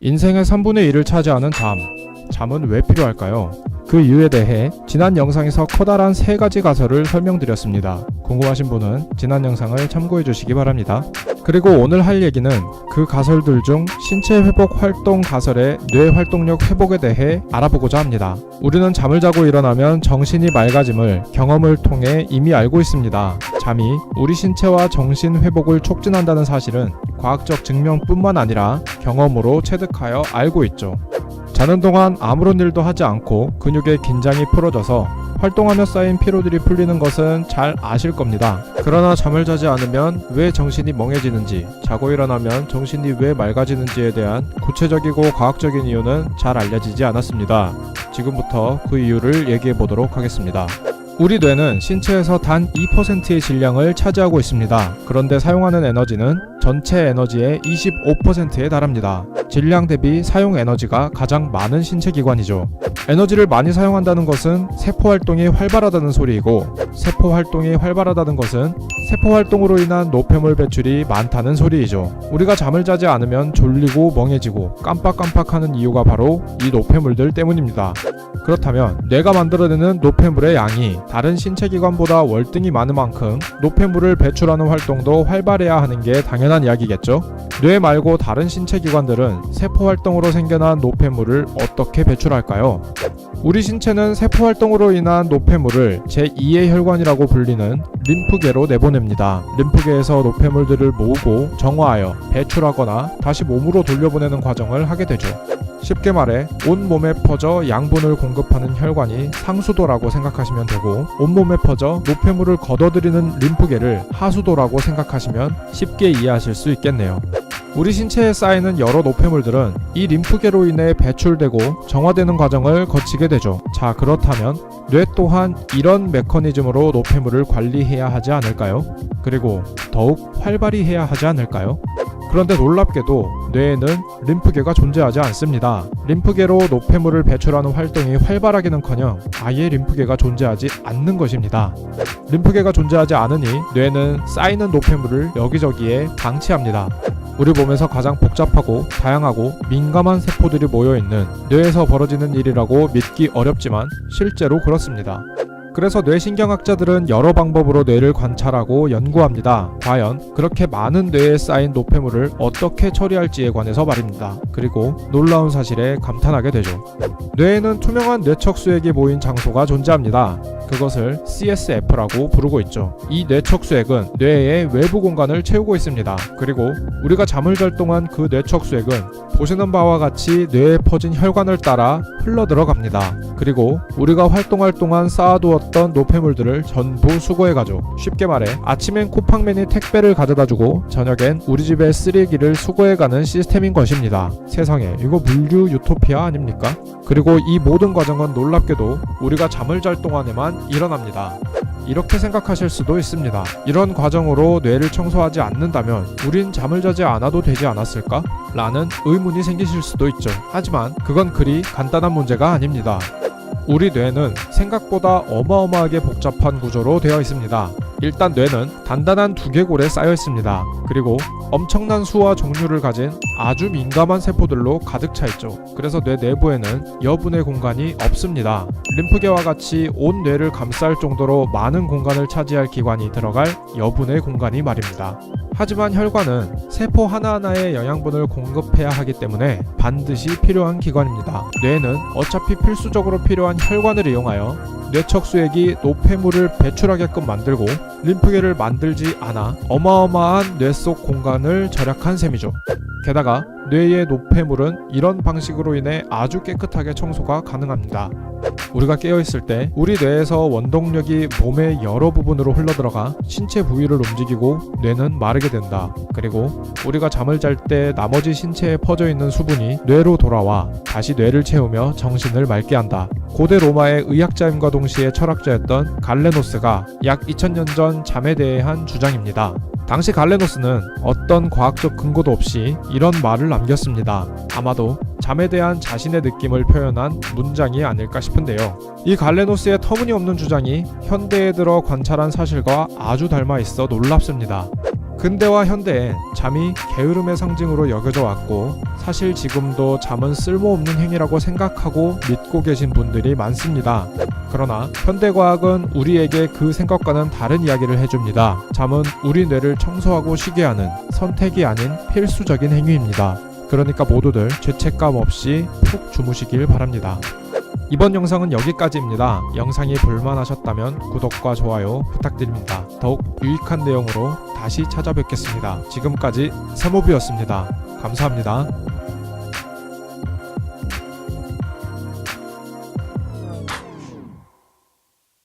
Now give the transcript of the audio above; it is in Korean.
인생의 3분의 1을 차지하는 잠. 잠은 왜 필요할까요? 그 이유에 대해 지난 영상에서 커다란 세 가지 가설을 설명드렸습니다. 궁금하신 분은 지난 영상을 참고해 주시기 바랍니다. 그리고 오늘 할 얘기는 그 가설들 중 신체 회복 활동 가설의 뇌 활동력 회복에 대해 알아보고자 합니다. 우리는 잠을 자고 일어나면 정신이 맑아짐을 경험을 통해 이미 알고 있습니다. 잠이 우리 신체와 정신 회복을 촉진한다는 사실은 과학적 증명뿐만 아니라 경험으로 체득하여 알고 있죠. 자는 동안 아무런 일도 하지 않고 근육의 긴장이 풀어져서 활동하며 쌓인 피로들이 풀리는 것은 잘 아실 겁니다. 그러나 잠을 자지 않으면 왜 정신이 멍해지는지, 자고 일어나면 정신이 왜 맑아지는지에 대한 구체적이고 과학적인 이유는 잘 알려지지 않았습니다. 지금부터 그 이유를 얘기해 보도록 하겠습니다. 우리 뇌는 신체에서 단 2%의 질량을 차지하고 있습니다. 그런데 사용하는 에너지는 전체 에너지의 25%에 달합니다. 질량 대비 사용 에너지가 가장 많은 신체 기관이죠. 에너지를 많이 사용한다는 것은 세포 활동이 활발하다는 소리이고, 세포 활동이 활발하다는 것은 세포 활동으로 인한 노폐물 배출이 많다는 소리이죠. 우리가 잠을 자지 않으면 졸리고 멍해지고 깜빡깜빡하는 이유가 바로 이 노폐물들 때문입니다. 그렇다면 뇌가 만들어내는 노폐물의 양이 다른 신체 기관보다 월등히 많은 만큼 노폐물을 배출하는 활동도 활발해야 하는 게 당연한 이야기겠죠? 뇌 말고 다른 신체 기관들은 세포 활동으로 생겨난 노폐물을 어떻게 배출할까요? 우리 신체는 세포 활동으로 인한 노폐물을 제2의 혈관이라고 불리는 림프계로 내보냅니다. 림프계에서 노폐물들을 모으고 정화하여 배출하거나 다시 몸으로 돌려보내는 과정을 하게 되죠. 쉽게 말해 온 몸에 퍼져 양분을 공급하는 혈관이 상수도라고 생각하시면 되고 온 몸에 퍼져 노폐물을 걷어들이는 림프계를 하수도라고 생각하시면 쉽게 이해하실 수 있겠네요. 우리 신체에 쌓이는 여러 노폐물들은 이 림프계로 인해 배출되고 정화되는 과정을 거치게 되죠. 자, 그렇다면 뇌 또한 이런 메커니즘으로 노폐물을 관리해야 하지 않을까요? 그리고 더욱 활발히 해야 하지 않을까요? 그런데 놀랍게도 뇌에는 림프계가 존재하지 않습니다. 림프계로 노폐물을 배출하는 활동이 활발하기는커녕 아예 림프계가 존재하지 않는 것입니다. 림프계가 존재하지 않으니 뇌는 쌓이는 노폐물을 여기저기에 방치합니다. 우리 몸에서 가장 복잡하고 다양하고 민감한 세포들이 모여 있는 뇌에서 벌어지는 일이라고 믿기 어렵지만 실제로 그렇습니다. 그래서 뇌신경학자들은 여러 방법으로 뇌를 관찰하고 연구합니다. 과연 그렇게 많은 뇌에 쌓인 노폐물을 어떻게 처리할지에 관해서 말입니다. 그리고 놀라운 사실에 감탄하게 되죠. 뇌에는 투명한 뇌척수액이 모인 장소가 존재합니다. 그것을 CSF라고 부르고 있죠. 이 뇌척수액은 뇌의 외부 공간을 채우고 있습니다. 그리고 우리가 잠을 잘 동안 그 뇌척수액은 보시는 바와 같이 뇌에 퍼진 혈관을 따라 흘러 들어갑니다. 그리고 우리가 활동할 동안 쌓아두었던 노폐물들을 전부 수거해 가죠. 쉽게 말해 아침엔 쿠팡맨이 택배를 가져다 주고 저녁엔 우리 집의 쓰레기를 수거해 가는 시스템인 것입니다. 세상에 이거 물류 유토피아 아닙니까? 그리고 이 모든 과정은 놀랍게도 우리가 잠을 잘 동안에만 일어납니다. 이렇게 생각하실 수도 있습니다. 이런 과정으로 뇌를 청소하지 않는다면 우린 잠을 자지 않아도 되지 않았을까? 라는 의문이 생기실 수도 있죠. 하지만 그건 그리 간단한 문제가 아닙니다. 우리 뇌는 생각보다 어마어마하게 복잡한 구조로 되어 있습니다. 일단 뇌는 단단한 두개골에 쌓여 있습니다. 그리고 엄청난 수와 종류를 가진 아주 민감한 세포들로 가득 차 있죠. 그래서 뇌 내부에는 여분의 공간이 없습니다. 림프계와 같이 온 뇌를 감쌀 정도로 많은 공간을 차지할 기관이 들어갈 여분의 공간이 말입니다. 하지만 혈관은 세포 하나하나에 영양분을 공급해야 하기 때문에 반드시 필요한 기관입니다. 뇌는 어차피 필수적으로 필요한 혈관을 이용하여 뇌척수액이 노폐물을 배출하게끔 만들고 림프계를 만들지 않아 어마어마한 뇌 속 공간을 절약한 셈이죠. 게다가 뇌의 노폐물은 이런 방식으로 인해 아주 깨끗하게 청소가 가능합니다. 우리가 깨어있을 때 우리 뇌에서 원동력이 몸의 여러 부분으로 흘러들어가 신체 부위를 움직이고 뇌는 마르게 된다. 그리고 우리가 잠을 잘 때 나머지 신체에 퍼져 있는 수분이 뇌로 돌아와 다시 뇌를 채우며 정신을 맑게 한다. 고대 로마의 의학자임과 동시에 철학자였던 갈레노스가 약 2000년 전 잠에 대해 한 주장입니다. 당시 갈레노스는 어떤 과학적 근거도 없이 이런 말을 남겼습니다. 아마도 잠에 대한 자신의 느낌을 표현한 문장이 아닐까 싶은데요. 이 갈레노스의 터무니없는 주장이 현대에 들어 관찰한 사실과 아주 닮아 있어 놀랍습니다. 근대와 현대엔 잠이 게으름의 상징으로 여겨져 왔고 사실 지금도 잠은 쓸모없는 행위라고 생각하고 믿고 계신 분들이 많습니다. 그러나 현대과학은 우리에게 그 생각과는 다른 이야기를 해줍니다. 잠은 우리 뇌를 청소하고 쉬게 하는 선택이 아닌 필수적인 행위입니다. 그러니까 모두들 죄책감 없이 푹 주무시길 바랍니다. 이번 영상은 여기까지입니다. 영상이 볼만하셨다면 구독과 좋아요 부탁드립니다. 더욱 유익한 내용으로 다시 찾아뵙겠습니다. 지금까지 세모비였습니다. 감사합니다.